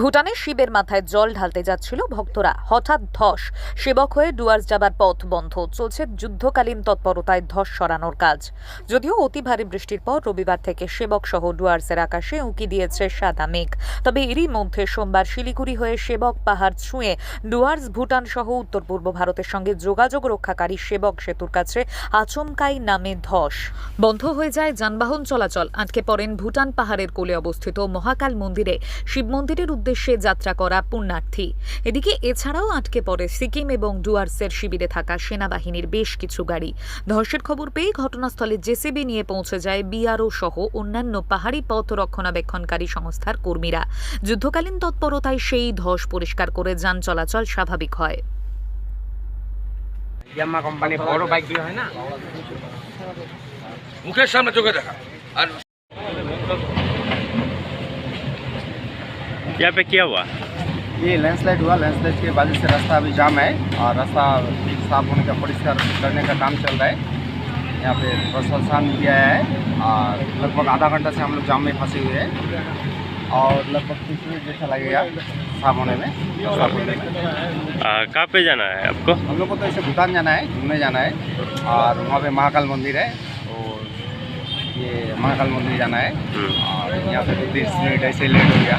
ভুটানে শিবের মাথায় জল ঢালতে যাচ্ছিল ভক্তরা। হঠাৎ ধস। সেবক হয়ে ডুয়ার্স যাবার পথ বন্ধ। চলছে যুদ্ধকালীন তৎপরতায় ধস সরানোর কাজ। যদিও অতি ভারী বৃষ্টির পর রবিবার থেকে সেবক সহ ডুয়ার্সের আকাশে উঁকি দিয়েছে সাদা মেঘ। তবে এরই মধ্যে সোমবার শিলিগুড়ি হয়ে সেবক পাহাড় ছুঁয়ে ডুয়ার্স, ভুটান সহ উত্তর পূর্ব ভারতের সঙ্গে যোগাযোগ রক্ষাকারী সেবক সেতুর কাছে আচমকাই নামে ধস। বন্ধ হয়ে যায় যানবাহন চলাচল। আটকে পড়েন ভুটান পাহাড়ের কোলে অবস্থিত মহাকাল মন্দিরে। শিব মন্দিরের উদ্দেশ্যে যাত্রা করা পুণ্যার্থী। এদিকে এছাড়াও আটকে পড়ে সিকিম এবং ডুয়ার্সের শিবিরে থাকা সেনাবাহিনীর বেশ কিছু গাড়ি। ধসের খবর পেয়ে ঘটনাস্থলে জেসিবি নিয়ে পৌঁছে যায় বিআরও সহ অন্যান্য পাহাড়ি পথ রক্ষণাবেক্ষণকারী সংস্থার কর্মীরা। যুদ্ধকালীন তৎপরতায় সেই ধস পরিষ্কার করে যান চলাচল স্বাভাবিক হয়। কোম্পানি বড় হয় না? মুখের সামনে চোখে দেখা। আর यहाँ पे क्या हुआ? ये लैंडस्लाइड हुआ। लैंडस्लाइड के वजह से रास्ता अभी जाम है और रास्ता साफ़ होने का परिष्कार करने का काम चल रहा है। यहाँ पे प्रशासन भी आया है और लगभग आधा घंटा से हम लोग जाम में फंसे हुए हैं और लगभग तीस मिनट जैसा लगेगा साफ़ होने में साफ़ होने में। कहाँ पे जाना है आपको? हम लोग को तो ऐसे भूटान जाना है घूमने जाना है और वहाँ पे महाकाल मंदिर है और ये महाकाल मंदिर जाना है। हम्म, और यहाँ पे तो तीस मिनट ऐसे लेट हो गया।